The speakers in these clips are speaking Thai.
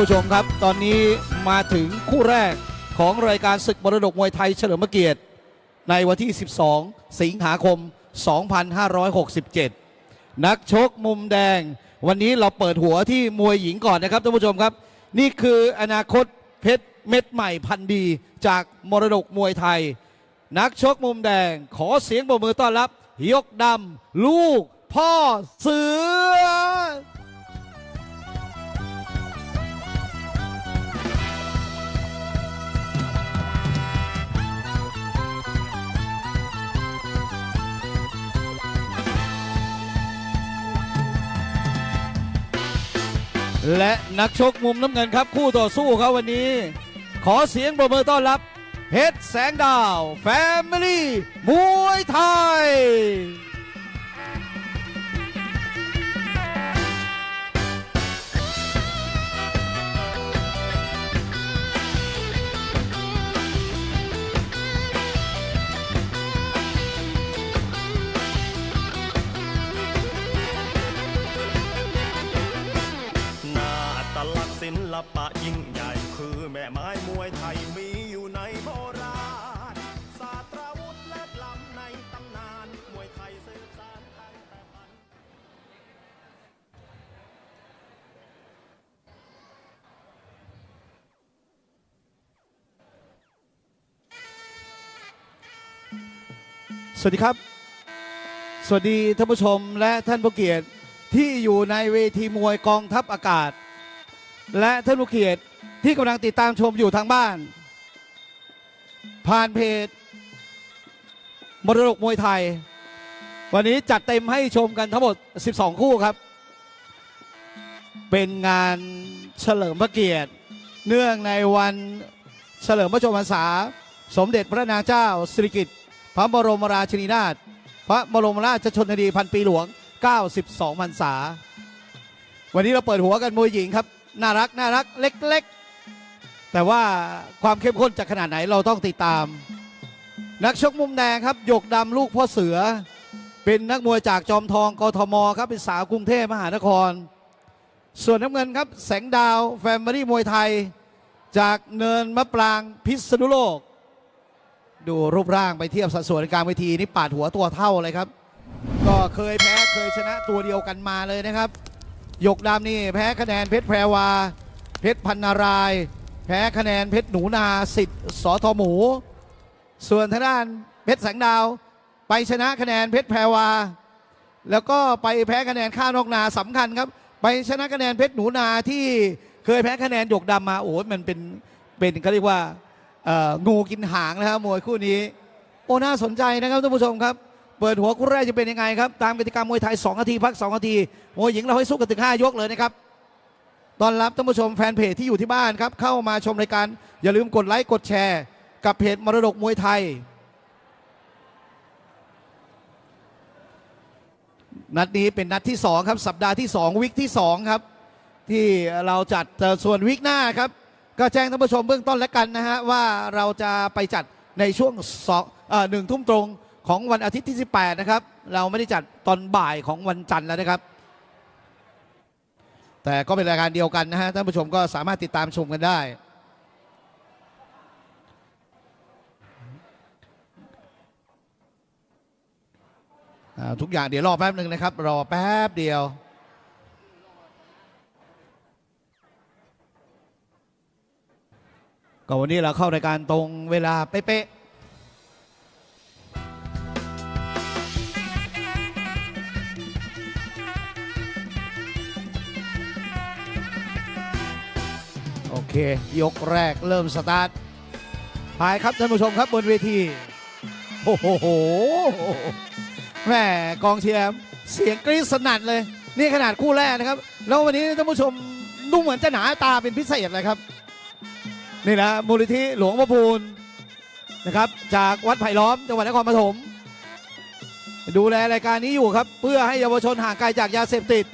ผู้ชมครับ ตอนนี้มาถึงคู่แรกของรายการศึกมรดกมวยไทยเฉลิมพระเกียรติ ในวันที่ 12 สิงหาคม 2567 นักชกมุมแดง วันนี้เราเปิดหัวที่มวยหญิงก่อนนะครับท่านผู้ชมครับ นี่คืออนาคตเพชรเม็ดใหม่พันดีจากมรดกมวยไทย นักชกมุมแดงขอเสียงปรบมือต้อนรับ ยกดำลูกพ่อเสือ และนักชกมุมน้ำเงินครับ คู่ต่อสู้เขาวันนี้ ขอเสียงปรบมือต้อนรับ เพชรแสงดาว แฟมิลี่ มวยไทย ลักษณ์ศิลปะยิ่งใหญ่คือแม่ไม้มวยไทยมีอยู่ในโบราณศาสตราวุธและลำในตำนานมวยไทยสืบสานตั้งแต่พันสวัสดีครับ สวัสดีท่านผู้ชมและท่านผู้เกียรติที่อยู่ในเวทีมวยกองทัพอากาศ และท่านผู้เกียรติที่กำลังติดตามชมอยู่ทางบ้าน ผ่านเพจมรดกมวยไทย วันนี้จัดเต็มให้ชมกันทั้งหมด 12 คู่ครับ เป็นงานเฉลิมพระเกียรติ เนื่องในวันเฉลิมพระชนมพรรษา สมเด็จพระนางเจ้าสิริกิติ์พระบรมราชินีนาถพระบรมราชชนนีพันปีหลวง 92 พรรษา วันนี้เราเปิดหัวกันมวยหญิงครับ น่ารักน่ารักเล็กๆ แต่ว่าความเข้มข้นจะขนาดไหนเราต้องติดตาม นักชกมุมแดงครับหยกดำลูกพ่อเสือ เป็นนักมวยจากจอมทองกทมครับเป็นสาวกรุงเทพมหานคร ส่วนน้ำเงินครับ แสงดาวแฟมิลี่มวยไทย จากเนินมะปรางพิษณุโลก ดูรูปร่างไปเทียบสัดส่วนในกลารเวทีนี่ปาดหัวตัวเท่าเลยครับ ก็เคยแพ้เคยชนะตัวเดียวกันมาเลยนะครับ ยกดำนี่แพ้คะแนนเพชรแพรวา เพชรพันนาราย แพ้คะแนนเพชรหนูนาสิทธิ์สอทอหมู ส่วนทางด้านเพชรแสงดาว ไปชนะคะแนนเพชรแพรวา แล้วก็ไปแพ้คะแนนข้านอกนาสำคัญครับ ไปชนะคะแนนเพชรหนูนาที่เคยแพ้คะแนนหยกดำมาโอ้ยมันเป็นเป็นเขาเรียกว่างูกินหางนะครับมวยคู่นี้ โอ้น่าสนใจนะครับท่านผู้ชมครับ ปิดหัวคู่แรกจะเป็นยังไงครับ ตามกติกามวยไทย 2 นาที พัก 2 นาที มวยหญิงเราให้สู้กันถึง 5 ยกเลยนะครับ ตอนรับท่านผู้ชมแฟนเพจที่อยู่ที่บ้านครับ เข้ามาชมรายการ อย่าลืมกดไลค์ กดแชร์ กับเพจมรดกมวยไทย นัดนี้เป็นนัดที่ 2 ครับ สัปดาห์ที่ 2 วิกที่ 2 ครับ ที่เราจัดแต่ส่วนวิกหน้าครับ ก็แจ้งท่านผู้ชมเบื้องต้นแล้วกันนะฮะว่าเราจะไปจัดในช่วงสองเอ่อหนึ่งทุ่มตรง ของวันอาทิตย์ที่ 18 นะครับ เราไม่ได้จัดตอนบ่ายของวันจันทร์แล้วนะครับ แต่ก็เป็นรายการเดียวกันนะฮะท่านผู้ชมก็สามารถติดตามชมกันได้ ทุกอย่างเดี๋ยวรอแป๊บหนึ่งนะครับ รอแป๊บเดียวก็วันนี้เราเข้ารายการตรงเวลาเป๊ะ เค ยกแรกเริ่มสตาร์ทพายครับท่านผู้ชมครับบนเวที โอ้โหแม่กองเชียร์เสียงกรี๊ดสนั่นเลย นี่ขนาดคู่แรกนะครับ แล้ววันนี้ท่านผู้ชมดูเหมือนจะหนาตาเป็นพิเศษเลยครับ นี่นะมูลนิธิหลวงพ่อพูนนะครับ จากวัดไผ่ล้อมจังหวัดนครปฐมดูแลรายการนี้อยู่ครับ เพื่อให้เยาวชนห่างไกลจากยาเสพติด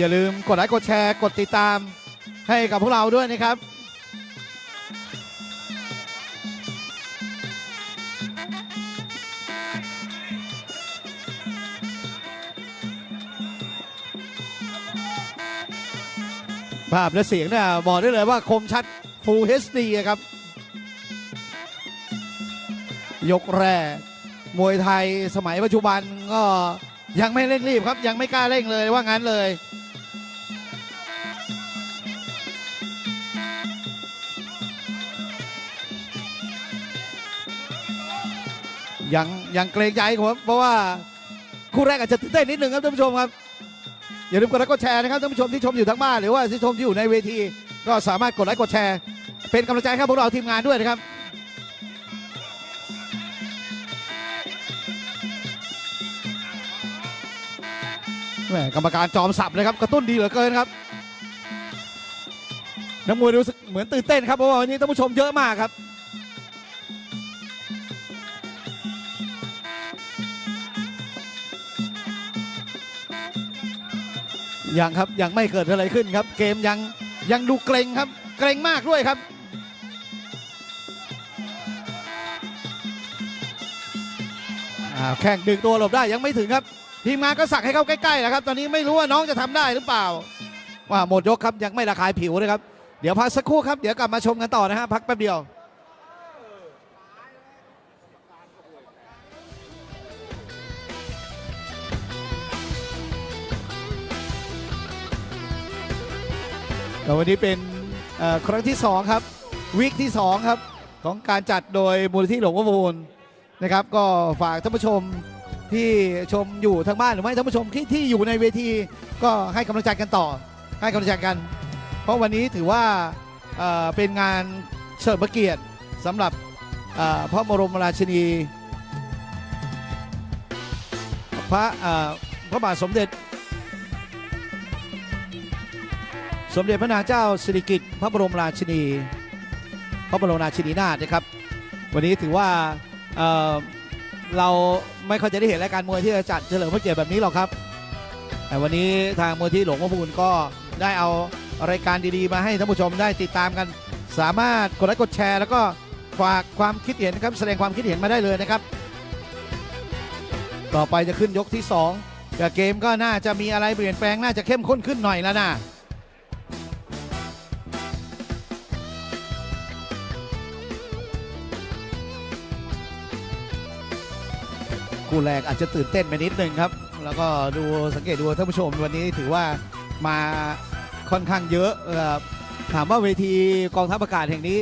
อย่าลืมกดไลค์กดแชร์กดติดตามให้กับพวกเราด้วยนะครับ ภาพและเสียงเนี่ยบอกได้เลยว่าคมชัด Full HD ครับ ยกแรก มวยไทยสมัยปัจจุบันก็ยังไม่เร่งรีบครับ ยังไม่กล้าเร่งเลยว่างั้นเลย ยังยังเกรงใจครับเพราะว่าคู่แรกอาจจะตื่นเต้นนิดนึงครับท่านผู้ชมครับอย่าลืมกดไลค์กดแชร์นะครับท่านผู้ชมที่ชมอยู่ทางบ้านหรือว่าที่ชมที่อยู่ในเวที ก็สามารถกดไลค์กดแชร์ เป็นกำลังใจให้พวกเราทีมงานด้วยนะครับแหมกรรมการจอมสับเลยครับกระตุ้นดีเหลือเกินครับนักมวยรู้สึกเหมือนตื่นเต้นครับเพราะว่าวันนี้ท่านผู้ชมเยอะมากครับ ยังครับยังไม่เกิดอะไรขึ้นครับ เกมยังยังดูเกรงครับ เกรงมากด้วยครับ แข่งดึงตัวหลบได้ยังไม่ถึงครับ ทีมงานก็สั่งให้เข้าใกล้ๆแล้วครับ ตอนนี้ไม่รู้ว่าน้องจะทำได้หรือเปล่า ว่าหมดยกครับยังไม่ระคายผิวนะครับ เดี๋ยวพักสักครู่ครับ เดี๋ยวกลับมาชมกันต่อนะฮะพักแป๊บเดียว แต่วันนี้เป็นครั้งที่ 2 ครับวีคที่ 2 ครับ ของการจัดโดยมูลที่หลวงพ่อพูนนะครับ ก็ฝากท่านผู้ชมที่ชมอยู่ทางบ้านหรือไม่ท่านผู้ชมที่ที่อยู่ในเวทีก็ให้กำลังใจกันต่อ ให้กำลังใจกัน เพราะวันนี้ถือว่าเเป็นงานเฉลิมพระเกียรติสำหรับพระบรมราชินี พระพระบาทสมเด็จ สมเด็จพระนางเจ้าสิริกิติ์พระบรมราชินี พระบรมราชินีนาถนะครับ วันนี้ถือว่าเเราไม่ค่อยจะได้เห็นรายการมวยที่จะจัดเฉลิมพระเกียรติแบบนี้หรอกครับ แต่วันนี้ทางมวยที่หลวงพ่อพูนก็ได้เอารายการดีๆ มาให้ท่านผู้ชมได้ติดตามกัน สามารถกดไลค์กดแชร์ แล้วก็ฝากความคิดเห็นนะครับ แสดงความคิดเห็นมาได้เลยนะครับ ต่อไปจะขึ้นยกที่2แต่เกมก็น่าจะมีอะไรเปลี่ยนแปลงน่าจะเข้มข้นขึ้นหน่อยแล้วนะ คู่แรกอาจจะตื่นเต้นไปนิดนึงครับ แล้วก็ดูสังเกตดูท่านผู้ชมวันนี้ถือว่ามาค่อนข้างเยอะถามว่าเวทีกองทัพอากาศแห่งนี้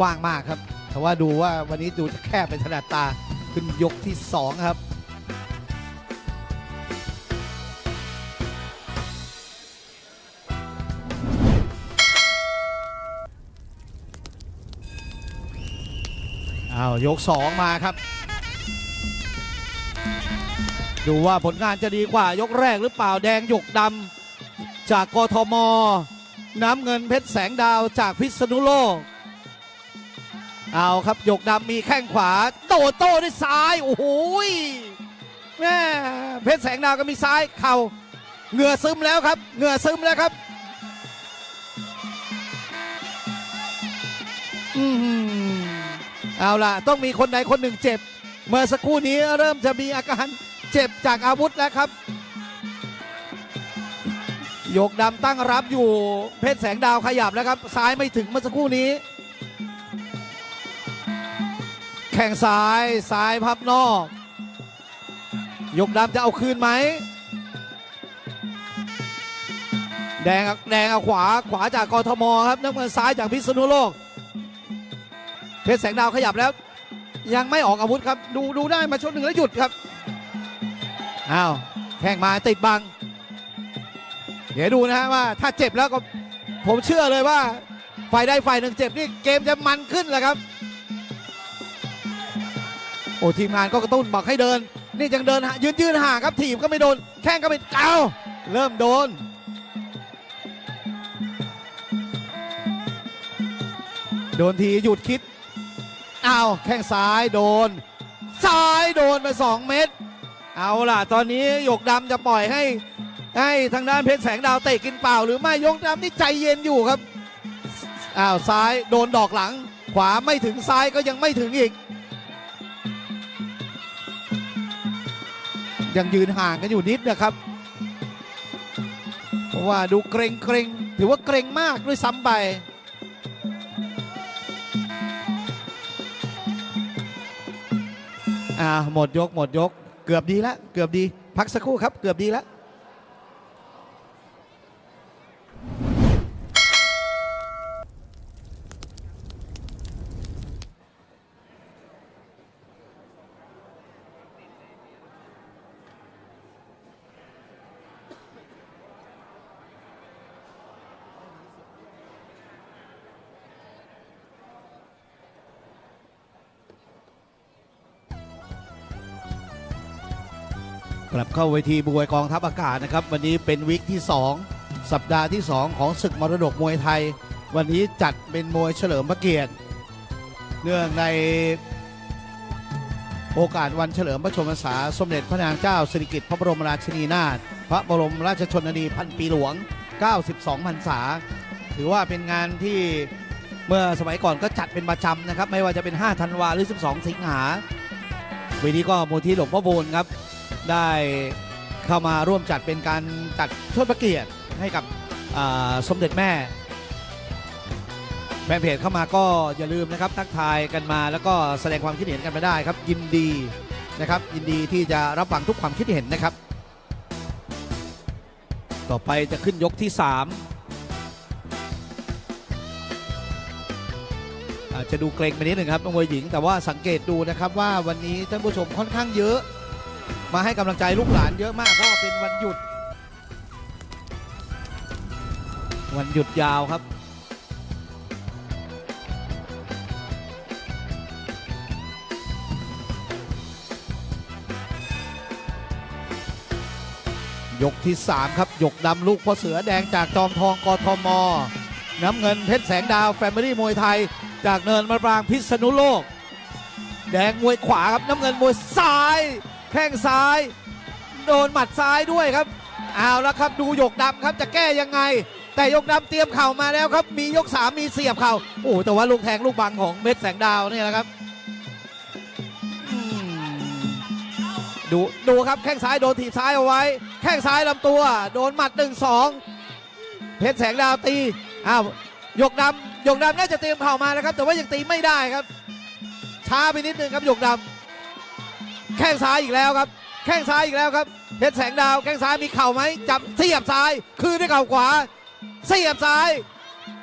กว้างมากครับ แต่ว่าดูว่าวันนี้ดูแคบเป็นถนัดตาขึ้นยกที่ 2 ครับอ้าวยก 2 มาครับ ดูว่าผลงานจะดีกว่ายกแรกหรือเปล่าแดงหยกดำจากกทม น้ำเงินเพชรแสงดาวจากพิษณุโลก เอาครับหยกดำมีแข้งขวา โตโต้ด้วยซ้าย โอ้โหแม่เพชรแสงดาวก็มีซ้ายเข่าเหงื่อซึมแล้วครับ เหงื่อซึมแล้วครับอืเอาล่ะ ต้องมีคนใดคนหนึ่งเจ็บ เมื่อสักครู่นี้เริ่มจะมีอาการ เจ็บจากอาวุธแล้วครับยกดำตั้งรับอยู่เพชรแสงดาวขยับแล้วครับ ซ้ายไม่ถึงเมื่อสักครู่นี้ แข่งซ้ายซ้ายพับนอกยกดำจะเอาคืนไหม แดงแดงเอาขวาขวาจากกทมครับน้ำเงินซ้ายจากพิษณุโลก เพชรแสงดาวขยับแล้ว ยังไม่ออกอาวุธครับ ดูดูได้มาชนหนึ่งแล้วหยุดครับ อ้าวแข่งมาติดบัง เดี๋ยวดูนะฮะว่า ถ้าเจ็บแล้วก็ผมเชื่อเลยว่าฝ่ายใดฝ่ายหนึ่งเจ็บนี่เกมจะมันขึ้นแหละครับ โอ้ทีมงานก็กระตุ้นบอกให้เดิน นี่ยังเดินยืนยืนห่างครับถีบก็ไม่โดน แข้งก็ไม่เอ้าเริ่มโดนโดนทีหยุดคิด อ้าว แข้งซ้ายโดน ซ้ายโดนไป 2 เม็ด เอาล่ะ ตอนนี้หยกดำจะปล่อยให้ให้ทางด้านเพชรแสงดาวเตะกินเปล่า หรือไม่ยกดำนี่ใจเย็นอยู่ครับอ้าวซ้ายโดนดอกหลัง ขวาไม่ถึงซ้ายก็ยังไม่ถึงอีก ยังยืนห่างกันอยู่นิดนะครับ เพราะว่าดูเกรงเกรงถือว่าเกรงมากด้วยซ้ำไปอ่าหมดยกหมดยก เกือบดีแล้วเกือบดี พักสักครู่ครับ เกือบดีแล้ว กลับเข้าเวทีบวยกองทัพอากาศนะครับ วันนี้เป็นวิกที่ 2 สัปดาห์ที่ 2 ของศึกมรดกมวยไทย วันนี้จัดเป็นมวยเฉลิมพระเกียรติ เนื่องในโอกาสวันเฉลิมพระชนมพรรษาสมเด็จพระนางเจ้าสิริกิติ์พระบรมราชินีนาถพระบรมราชชนนีพันปีหลวง 92พรรษา ถือว่าเป็นงานที่เมื่อสมัยก่อนก็จัดเป็นประจำนะครับ ไม่ว่าจะเป็น 5 ธันวาหรือ 12 สิงหาวันนี้ก็มูลที่หลวงพ่อบูนครับ ได้เข้ามาร่วมจัดเป็นการจัดเทิดพระเกียรติให้กับสมเด็จแม่แฟนเพจเข้ามาก็อย่าลืมนะครับทักทายกันมาแล้วก็แสดงความคิดเห็นกันมาได้ครับ ยินดีนะครับ ยินดีที่จะรับฟังทุกความคิดเห็นนะครับ ต่อไปจะขึ้นยกที่ 3 อาจจะดูเกรงไปนิดหนึ่งครับนักมวยหญิง แต่ว่าสังเกตดูนะครับว่าวันนี้ท่านผู้ชมค่อนข้างเยอะ มาให้กำลังใจลูกหลานเยอะมากเพราะเป็นวันหยุด วันหยุดยาวครับ ยกที่ 3 ครับหยกดำลูกพ่อเสือแดงจากจอมทองกทม น้ำเงินเพชรแสงดาวแฟมิลี่มวยไทย จากเนินมะปรางพิษณุโลก แดงมวยขวาครับน้ำเงินมวยซ้าย แข้งซ้าย โดนหมัดซ้ายด้วยครับเอาแล้วครับดูยกดำครับจะแก้ยังไง แต่ยกดำเตรียมเข่ามาแล้วครับ มียกสามมีเสียบเข่าโอ้แต่ว่าลูกแทงลูกบังของเม็ดแสงดาวนี่ยนะครับดูดูครับแข้งซ้ายโดนถีบซ้ายเอาไว้ แข้งซ้ายลำตัว โดนหมัดหนึ่งสองเพชรแสงดาวตีอ้าวยกดำหยกดำน่าจะเตรียมเข่ามานะครับ แต่ว่ายังตีไม่ได้ครับ ช้าไปนิดนึงครับยกดำ แข้งซ้ายอีกแล้วครับ แข้งซ้ายอีกแล้วครับเพชรแสงดาวแข้งซ้ายมีเข่าไหมจับเสียบซ้าย คืนด้วยเข่าขวา เสียบซ้าย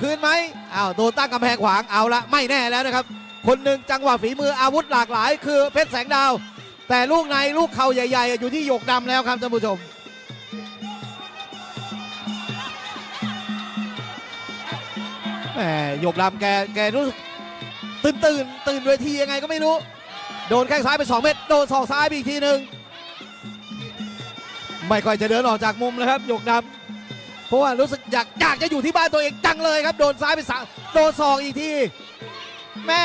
คืนไหมอ้าวโดนตั้งกำแพงขวางเอาละไม่แน่แล้วนะครับ คนหนึ่งจังหวะฝีมืออาวุธหลากหลาย คือเพชรแสงดาว แต่ลูกในลูกเข่าใหญ่ๆ อยู่ที่หยกดำแล้วครับท่านผู้ชมแหมหยกดำแกแกรู้สึกตื่นตื่นตื่นเวทียังไงก็ไม่รู้ โดนแข้งซ้ายไป2เม็ดโดนศอกซ้ายไปอีกทีหนึ่งไม่ค่อยจะเดินออกจากมุมนะครับหยกดำเพราะว่ารู้สึกอยากอยากจะอยู่ที่บ้านตัวเองจังเลยครับ โดนซ้ายไปสาโดนศอกอีกทีแม่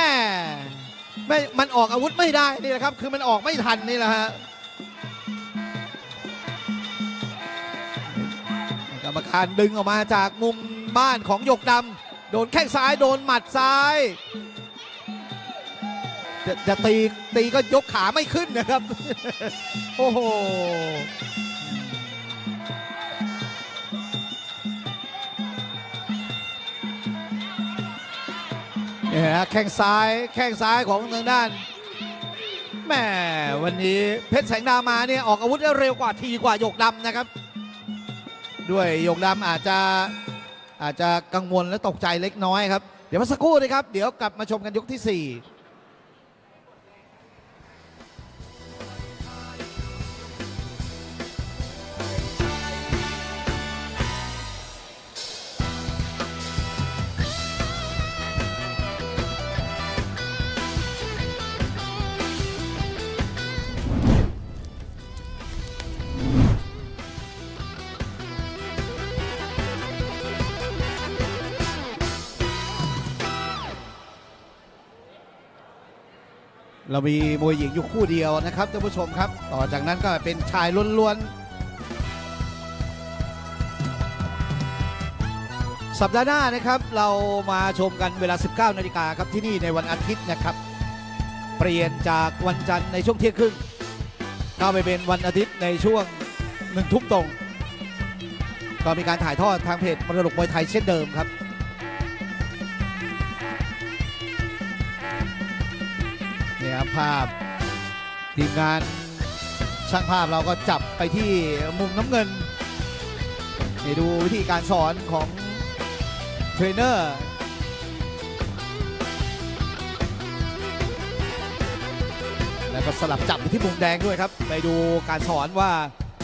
แม่มันออกอาวุธไม่ได้นี่แหละครับ คือมันออกไม่ทันนี่แหละฮะกรรมการดึงออกมาจากมุมบ้านของหยกดำโดนแข้งซ้ายโดนหมัดซ้าย จะจะตีตีก็ยกขาไม่ขึ้นนะครับ โอ้โหเนี่ยฮะแข้งซ้ายแข้งซ้ายของทางด้านแม่วันนี้เพชรแสงดาวมาเนี่ยออกอาวุธได้เร็วกว่าทีกว่าหยกดำนะครับ ด้วยหยกดำอาจจะอาจจะกังวลและตกใจเล็กน้อยครับ เดี๋ยวมาสักครู่นะครับ เดี๋ยวกลับมาชมกันยกที่ 4 เรามีมวยหญิงอยู่คู่เดียวนะครับท่านผู้ชมครับ ต่อจากนั้นก็เป็นชายล้วนๆ สัปดาห์หน้านะครับเรามาชมกันเวลา 19นาฬิกาครับที่นี่ในวันอาทิตย์นะครับ เปลี่ยนจากวันจันทร์ในช่วงเที่ยงครึ่งเข้าไปเป็นวันอาทิตย์ในช่วงหนึ่งทุ่มตรง ก็มีการถ่ายทอดทางเพจมรดกมวยไทยเช่นเดิมครับ นี่ครับภาพทีมงานช่างภาพเราก็จับไปที่มุมน้ำเงินนี่ดูวิธีการสอนของเทรนเนอร์แล้วก็สลับจับไปที่มุมแดงด้วยครับ ไปดูการสอนว่า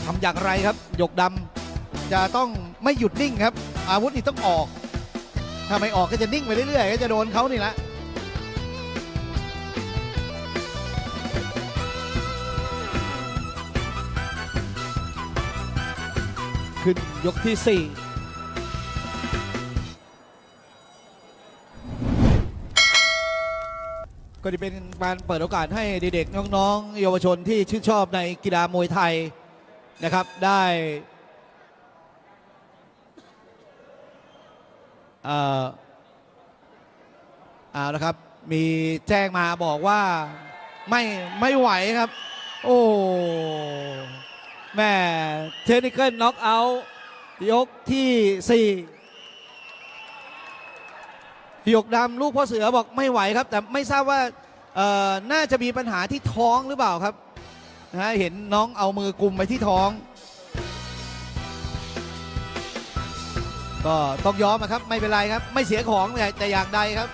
ทำอย่างไรครับหยกดำจะต้องไม่หยุดนิ่งครับ อาวุธนี่ต้องออกถ้าไม่ออกก็จะนิ่งไปเรื่อยๆ ก็จะโดนเขานี่แหละ ขึ้นยกที่ 4ก็จะเป็นการเปิดโอกาสให้เด็กๆน้องๆ เยาวชนที่ชื่นชอบในกีฬามวยไทยนะครับได้เอ่อเอาละครับ มีแจ้งมาบอกว่าไม่ไม่ไหวครับ โอ้ แม่เทคนิคเกิลน็อกเอาท์ยกที่ 4 หยกดำลูกพ่อเสือบอกไม่ไหวครับ แต่ไม่ทราบว่าน่าจะมีปัญหาที่ท้องหรือเปล่าครับนะเห็นน้องเอามือกุมไปที่ท้อง ก็ต้องยอมนะครับไม่เป็นไรครับ ไม่เสียของแต่อย่างใดครับ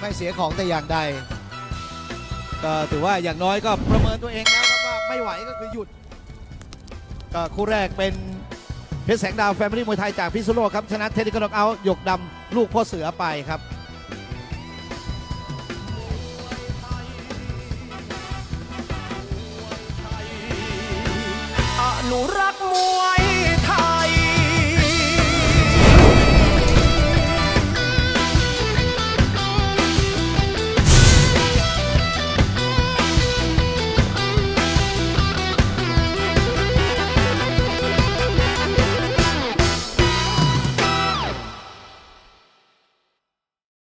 ไม่เสียของแต่อย่างใดก็ถือว่าอย่างน้อยก็ประเมินตัวเองแล้วครับว่าไม่ไหวก็คือหยุด ก็คู่แรกเป็นเพชรแสงดาวแฟมิลี่มวยไทยจากพิษณุโลกครับชนะเทนนิสกนอกเอาท์หยกดำลูกพ่อเสือไปครับอนุรักษ์มวย